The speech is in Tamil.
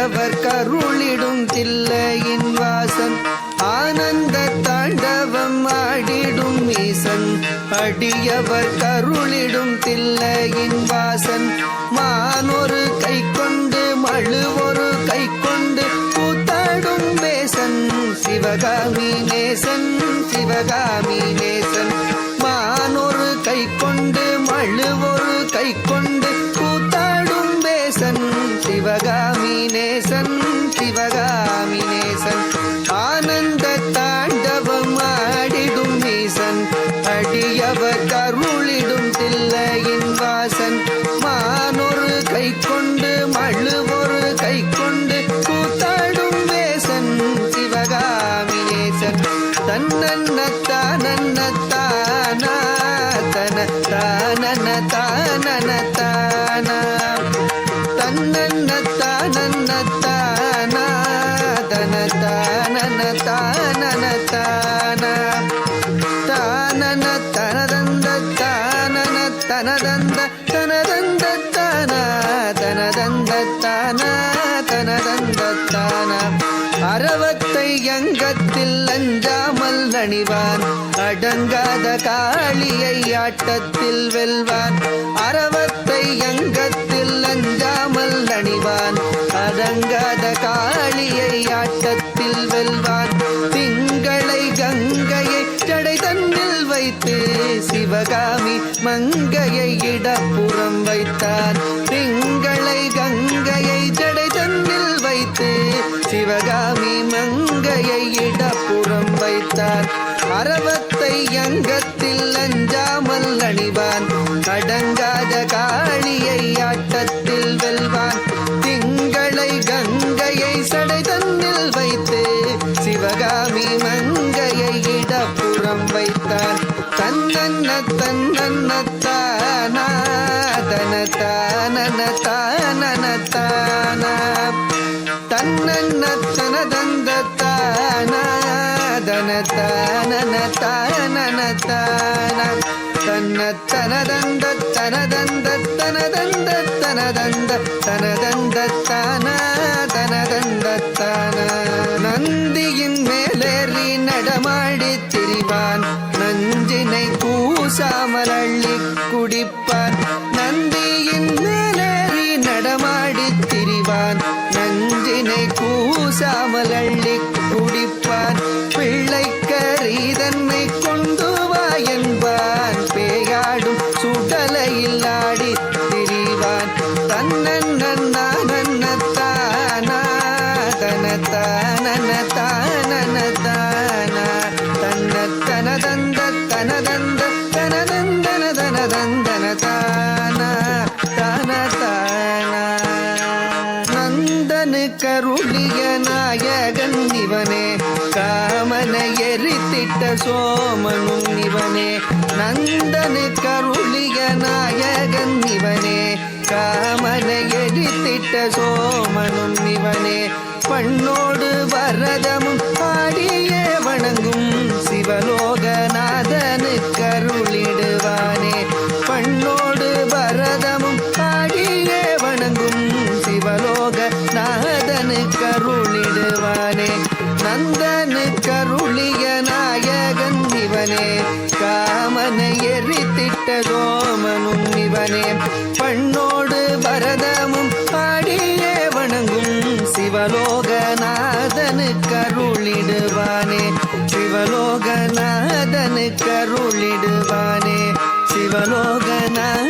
அடியவர் கருளிடும் தில்லையின் வாசன். ஆனந்த தாண்டவம் ஆடிடும் ஈசன். அடியவர் கருளிடும் தில்லையின் வாசன். மானொரு கை கொண்டு மழுவொரு கை கொண்டு கூத்தாடும் வேசன் சிவகாமி நேசன் சிவகாமி நேசன் மானொரு கை கொண்டு மழுவொரு கை கொண்டு சிவகாமி நேசன் சிவகாமி நேசன் ஆனந்த தாண்டவம் ஆடிடும் நீசன் அடியவர் கருளிடும் தில்லையின் வாசன் மானொரு கை கொண்டு மழுவொரு கை கொண்டு கூத்தாடும் வேசன் சிவகாமி நேசன் தன்னன்ன தானன்ன தானா தன தானன தானன தானா தன்னன்ன தனதந்த அறவத்தை அங்கத்தில் அஞ்சாமல் அணிவான் அடங்காத காளியை ஆட்டத்தில் வெல்வான். அறவத்தை அங்கத்தில் அஞ்சாமல் அணிவான் அடங்காத காளியை ஆட்டத்தில் வெல்வான். திங்களை கங்கையை ஜடை தன்னில் வைத்து சிவகாமி மங்கையை இடப்புறம் வைத்தான். திங்களை கங்கையை வைத்து சிவகாமி மங்கையை இடப்புறம் வைத்தார். அறவத்தை அங்கத்தில் அஞ்சாமல் அணிவான். அடங்காத காளியை ஆட்டத்தில் வெல்வான். திங்களை கங்கையை சடை தன்னில் வைத்து சிவகாமி மங்கையை இடப்புறம் வைத்தார். தன்னன்ன தன்னன்ன தானா தன தானன தா தன்ன தனதந்த தனதந்த தனதந்த தனதந்த தனதந்த தானா தனதந்த தானா நந்தியின் மேலேறி நடமாடி திரிவான். நஞ்சினை பூசாமல் அள்ளி குடிப்பான். நந்தியின் மேலேறி நடமாடி திரிவான். நஞ்சினை கூசாமல் அள்ளி குடிப்பான். பிள்ளை பிள்ளைக்கரீதன்மை கொண்டு வா என்பான். பேயாடும் சுடலையில் ஆடி திரிவான். தன்னன் நன்னா நன்னத்தானா தானன இவனே காமனை எரித்திட்ட சோமனும் இவனே நந்தனு கருளிய நாயகன் இவனே காமனை எரித்திட்ட சோமனும் இவனே பண்ணோடு வரதமும் பாடியே வணங்கும் சிவலோகனா நந்தனு கருளிய நாயகன் இவனே. காமனை எரித்திட்ட கோமனும் இவனே. பண்ணோடு பரதமும் பாடியே வணங்கும் சிவலோகநாதனு கருளிடுவானே. சிவலோகநாதனு கருளிடுவானே. சிவலோகநாத